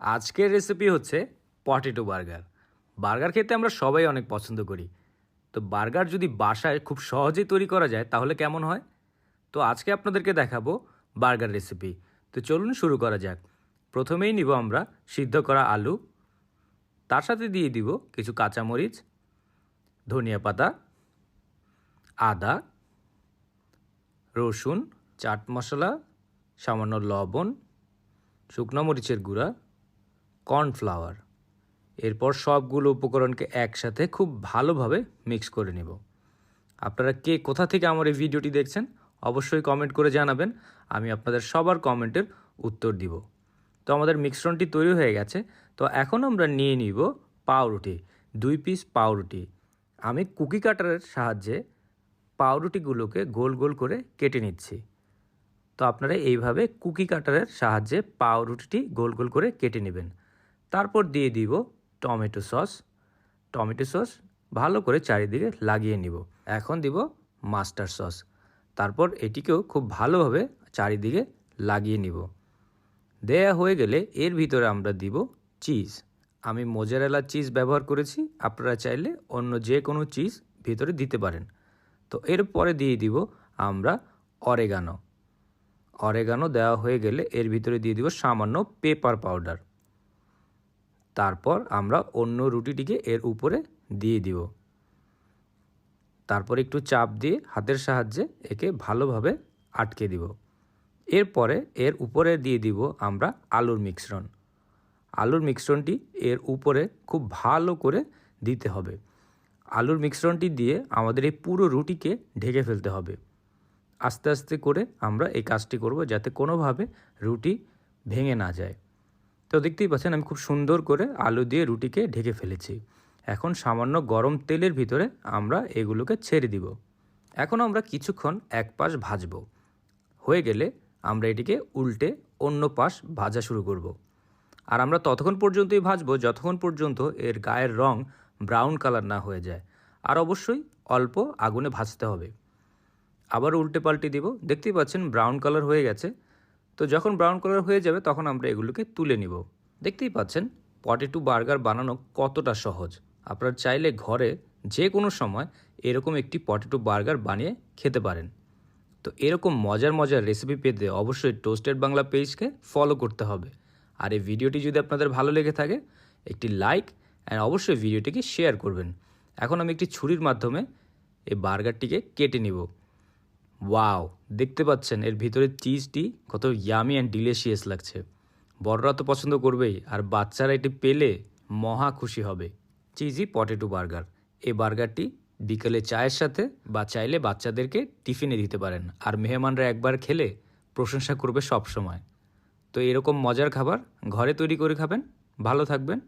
আজকের রেসিপি হচ্ছে potato burger burger খেতে আমরা সবাই অনেক পছন্দ করি। তো বার্গার যদি বাসায় খুব সহজেই তৈরি করা যায়, তাহলে কেমন হয়? তো আজকে আপনাদেরকে দেখাবো বার্গার রেসিপি তো চলুন শুরু করা যাক। প্রথমেই নিব আমরা সিদ্ধ করা আলু। তার সাথে দিয়ে দিব কিছু কাঁচামরিচ, ধনিয়া পাতা, আদা, রসুন, চাট মশলা, সামান্য লবণ, শুকনো মরিচের গুঁড়া কর্নফ্লাওয়ার। এরপর সবগুলো উপকরণকে একসাথে খুব ভালোভাবে মিক্স করে নেব। আপনারা কে কোথা থেকে আমার এই ভিডিওটি দেখছেন, অবশ্যই কমেন্ট করে জানাবেন, আমি আপনাদের সবার কমেন্টের উত্তর দিব। তো আমাদের মিশ্রণটি তৈরি হয়ে গেছে, তো এখন আমরা নিয়ে নিব পাউরুটি, দুই পিস পাউরুটি। আমি কুকি কাটারের সাহায্যে পাউরুটিগুলোকে গোল গোল করে কেটে নিচ্ছি। তো আপনারা এইভাবে কুকি কাটারের সাহায্যে পাউরুটিটি গোল গোল করে কেটে নেবেন। তারপর দিয়ে দিব টমেটো সস। টমেটো সস ভালো করে চারিদিকে লাগিয়ে নিব। এখন দিব মাস্টার সস। তারপর এটিকেও খুব ভালোভাবে চারিদিকে লাগিয়ে নিব। দেয়া হয়ে গেলে এর ভিতরে আমরা দিব চিজ। আমি মোজারেলা চিজ ব্যবহার করেছি, আপনারা চাইলে অন্য যে কোনো চিজ ভিতরে দিতে পারেন। তো এরপরে দিয়ে দিব আমরা অরেগানো। অরেগানো দেওয়া হয়ে গেলে এর ভিতরে দিয়ে দিব সামান্য পেপার পাউডার। তারপর আমরা অন্য রুটিটিকে এর উপরে দিয়ে দিব। তারপর একটু চাপ দিয়ে হাতের সাহায্যে একে ভালোভাবে আটকে দিব। এরপরে এর উপরে দিয়ে দিব আমরা আলুর মিশ্রণ। আলুর মিশ্রণটি এর উপরে খুব ভালো করে দিতে হবে। আলুর মিশ্রণটি দিয়ে আমাদের এই পুরো রুটিকে ঢেকে ফেলতে হবে। আস্তে আস্তে করে আমরা এই কাজটি করব যাতে কোনোভাবে রুটি ভেঙে না যায়। তো দেখতেই পাচ্ছেন, আমি খুব সুন্দর করে আলু দিয়ে রুটিকে ঢেকে ফেলেছি। এখন সামান্য গরম তেলের ভিতরে আমরা এগুলোকে ছেড়ে দিব। এখন আমরা কিছুক্ষণ এক পাশ ভাজব। হয়ে গেলে আমরা এটিকে উল্টে অন্য পাশ ভাজা শুরু করব। আর আমরা ততক্ষণ পর্যন্তই ভাজবো, যতক্ষণ পর্যন্ত এর গায়ের রং ব্রাউন কালার না হয়ে যায়। আর অবশ্যই অল্প আগুনে ভাজতে হবে। আবার উল্টে পাল্টে দিব। দেখতেই পাচ্ছেন, ব্রাউন কালার হয়ে গেছে। তো যখন ব্রাউন কালার হয়ে যাবে, তখন আমরা এগুলোকে তুলে নিব। দেখতেই পাচ্ছেন পটেটো বার্গার বানানো কতটা সহজ। আপনারা চাইলে ঘরে যে কোনো সময় এরকম একটি পটেটো বার্গার বানিয়ে খেতে পারেন। তো এরকম মজার মজার রেসিপি পেতে অবশ্যই টোস্টেড বাংলা পেজকে ফলো করতে হবে। আর এই ভিডিওটি যদি আপনাদের ভালো লেগে থাকে, একটি লাইক অ্যান্ড অবশ্যই ভিডিওটিকে শেয়ার করবেন। এখন আমি একটি ছুরির মাধ্যমে এই বার্গারটিকে কেটে নিব। ওয়াও দেখতে পাচ্ছেন, এর ভিতরে চিজটি কত ইয়ামি অ্যান্ড ডিলিশিয়াস লাগছে। বড়রা তো পছন্দ করবেই, আর বাচ্চারা এটি পেলে মহা খুশি হবে। Cheesy potato burger. এই বার্গারটি বিকেলে চায়ের সাথে বা চাইলে বাচ্চাদেরকে টিফিনে দিতে পারেন, আর মেহমানরা একবার খেলে প্রশংসা করবে সব সময় তো এরকম মজার খাবার ঘরে তৈরি করে খাবেন। ভালো থাকবেন।